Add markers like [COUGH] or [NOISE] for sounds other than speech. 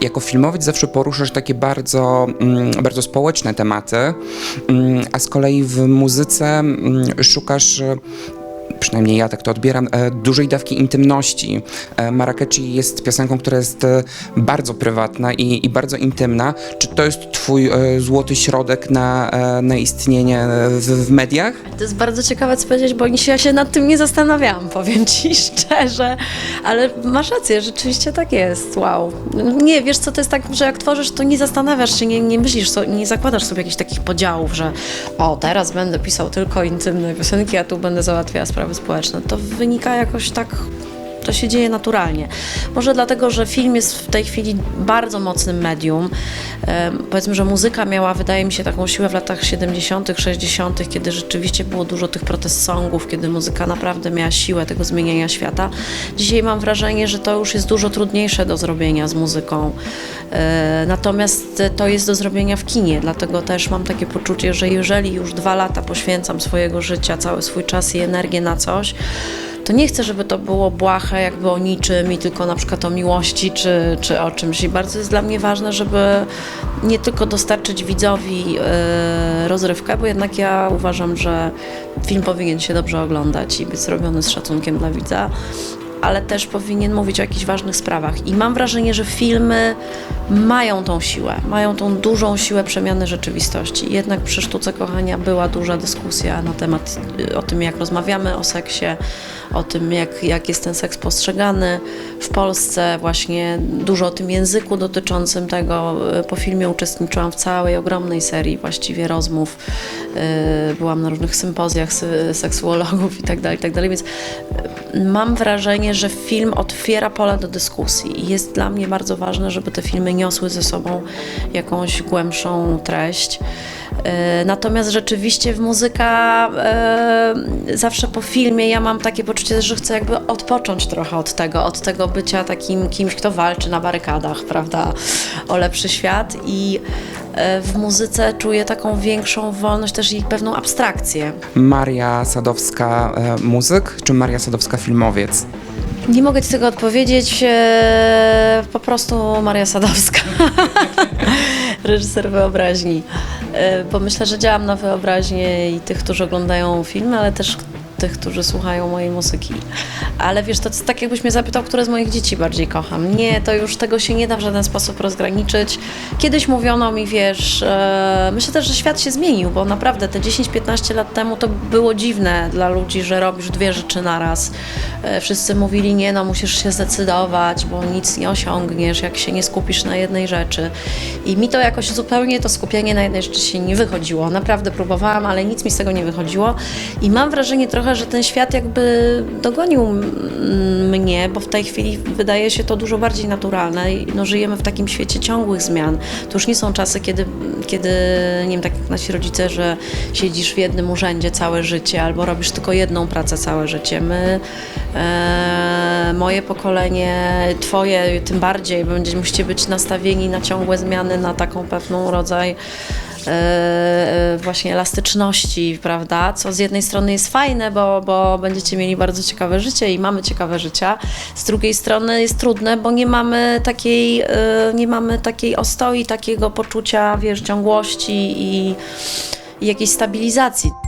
jako filmowiec zawsze poruszasz takie bardzo, mm, bardzo społeczne tematy, mm, a z kolei w muzyce mm, szukasz przynajmniej ja tak to odbieram, e, dużej dawki intymności. E, Marrakechi jest piosenką, która jest e, bardzo prywatna i, i bardzo intymna. Czy to jest twój złoty środek na, na istnienie w, w mediach? To jest bardzo ciekawe, co powiedzieć, bo ja się nad tym nie zastanawiałam, [LAUGHS] powiem ci szczerze, ale masz rację, rzeczywiście tak jest, wow. Nie, wiesz co, to jest tak, że jak tworzysz, to nie zastanawiasz się, nie, nie myślisz, nie zakładasz sobie jakichś takich podziałów, że o, teraz będę pisał tylko intymne piosenki, a tu będę załatwiała sprawy społeczne. To wynika jakoś tak to się dzieje naturalnie. Może dlatego, że film jest w tej chwili bardzo mocnym medium. Powiedzmy, że muzyka miała, wydaje mi się, taką siłę w latach 70., 60., kiedy rzeczywiście było dużo tych protest songów, kiedy muzyka naprawdę miała siłę tego zmieniania świata. Dzisiaj mam wrażenie, że to już jest dużo trudniejsze do zrobienia z muzyką. E, Natomiast to jest do zrobienia w kinie, dlatego też mam takie poczucie, że jeżeli już dwa lata poświęcam swojego życia, cały swój czas i energię na coś, to nie chcę, żeby to było błahe, jakby o niczym i tylko na przykład o miłości czy, czy o czymś. I bardzo jest dla mnie ważne, żeby nie tylko dostarczyć widzowi e, rozrywkę, bo jednak ja uważam, że film powinien się dobrze oglądać i być zrobiony z szacunkiem dla widza, ale też powinien mówić o jakichś ważnych sprawach. I mam wrażenie, że filmy mają tą siłę, mają tą dużą siłę przemiany rzeczywistości. Jednak przy Sztuce Kochania była duża dyskusja na temat y, o tym, jak rozmawiamy o seksie, o tym, jak, jak jest ten seks postrzegany w Polsce, właśnie dużo o tym języku dotyczącym tego. Y, Po filmie uczestniczyłam w całej ogromnej serii właściwie rozmów. Y, Byłam na różnych sympozjach sy- seksuologów i tak dalej, i tak więc mam wrażenie, że film otwiera pole do dyskusji i jest dla mnie bardzo ważne, żeby te filmy niosły ze sobą jakąś głębszą treść. E, Natomiast rzeczywiście w muzyka e, zawsze po filmie ja mam takie poczucie, że chcę jakby odpocząć trochę od tego, od tego bycia takim kimś, kto walczy na barykadach, prawda, o lepszy świat i w muzyce czuję taką większą wolność też i pewną abstrakcję. Maria Sadowska e, muzyk, czy Maria Sadowska filmowiec? Nie mogę Ci tego odpowiedzieć. e, Po prostu Maria Sadowska, [LAUGHS] reżyser wyobraźni. E, Bo myślę, że działam na wyobraźnię i tych, którzy oglądają filmy, ale też tych, którzy słuchają mojej muzyki. Ale wiesz, to jest tak jakbyś mnie zapytał, które z moich dzieci bardziej kocham. Nie, to już tego się nie da w żaden sposób rozgraniczyć. Kiedyś mówiono mi, wiesz, e, myślę też, że świat się zmienił, bo naprawdę te 10-15 lat temu to było dziwne dla ludzi, że robisz dwie rzeczy naraz. E, wszyscy mówili, nie no, musisz się zdecydować, bo nic nie osiągniesz, jak się nie skupisz na jednej rzeczy. I mi to jakoś zupełnie to skupienie na jednej rzeczy się nie wychodziło. Naprawdę próbowałam, ale nic mi z tego nie wychodziło. I mam wrażenie trochę, że ten świat jakby dogonił mnie, bo w tej chwili wydaje się to dużo bardziej naturalne. No, żyjemy w takim świecie ciągłych zmian. To już nie są czasy, kiedy, kiedy nie wiem, tak jak nasi rodzice, że siedzisz w jednym urzędzie całe życie albo robisz tylko jedną pracę całe życie. My, e, moje pokolenie, twoje tym bardziej, będzie, musicie być nastawieni na ciągłe zmiany, na taką pewną rodzaj właśnie elastyczności, prawda? Co z jednej strony jest fajne, bo, bo będziecie mieli bardzo ciekawe życie i mamy ciekawe życia. Z drugiej strony jest trudne, bo nie mamy takiej, e, nie mamy takiej ostoi, takiego poczucia, wiesz, ciągłości i, i jakiejś stabilizacji.